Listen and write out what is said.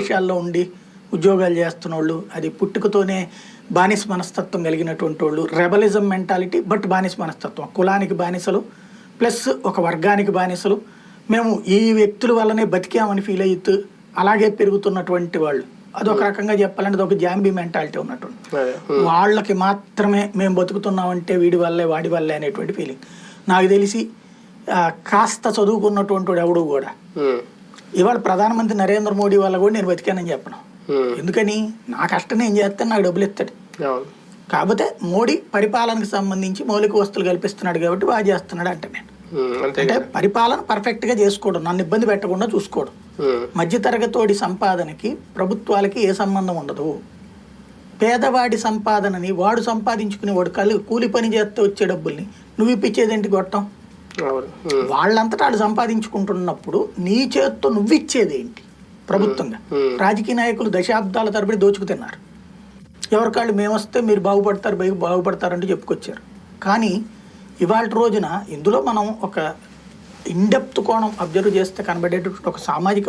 విషయాల్లో ఉండి ఉద్యోగాలు చేస్తున్న వాళ్ళు అది పుట్టుకతోనే బానిస మనస్తత్వం కలిగినటువంటి వాళ్ళు. రెబలిజం మెంటాలిటీ బట్ బానిస మనస్తత్వం. కులానికి బానిసలు ప్లస్ ఒక వర్గానికి బానిసలు. మేము ఈ వ్యక్తుల వల్లనే బతికామని ఫీల్ అవుతూ అలాగే పెరుగుతున్నటువంటి వాళ్ళు. అదొక రకంగా చెప్పాలంటే అదొక జాంబీ మెంటాలిటీ ఉన్నటువంటి. వాళ్ళకి మాత్రమే మేము బతుకుతున్నామంటే వీడి వల్లే వాడి వల్లే అనేటువంటి ఫీలింగ్ నాకు తెలిసి కాస్త చదువుకున్నటువంటి వాడు ఎవడు కూడా. ఇవాళ ప్రధానమంత్రి నరేంద్ర మోడీ వల్ల కూడా నేను బతికానని చెప్పను. ఎందుకని? నా కష్టం నేను చేస్తాను నాకు డబ్బులు ఇస్తాడు. కాకపోతే మోడీ పరిపాలనకు సంబంధించి మౌలిక వస్తువులు కల్పిస్తున్నాడు కాబట్టి బాగా చేస్తున్నాడు అంటే నేను. అంటే పరిపాలన పర్ఫెక్ట్గా చేసుకోవడం నన్ను ఇబ్బంది పెట్టకుండా చూసుకోవడం. మధ్యతరగతోడి సంపాదనకి ప్రభుత్వాలకి ఏ సంబంధం ఉండదు. పేదవాడి సంపాదనని వాడు సంపాదించుకుని వాడు కలి కూలి పని చేస్తే వచ్చే డబ్బుల్ని నువ్వు ఇప్పించేదేంటి గొట్టం. వాళ్ళంతటా వాడు సంపాదించుకుంటున్నప్పుడు నీ చేత్తో నువ్వు ఇచ్చేదేంటి ప్రభుత్వంగా. Hmm. రాజకీయ నాయకులు దశాబ్దాల తరబడి దోచుకు తిన్నారు ఎవరికాళ్ళు మేము వస్తే మీరు బాగుపడతారు బాగుపడతారంటూ చెప్పుకొచ్చారు. కానీ ఇవాళ రోజున ఇందులో మనం ఒక ఇండెప్త్ కోణం అబ్జర్వ్ చేస్తే కనబడేటటువంటి ఒక సామాజిక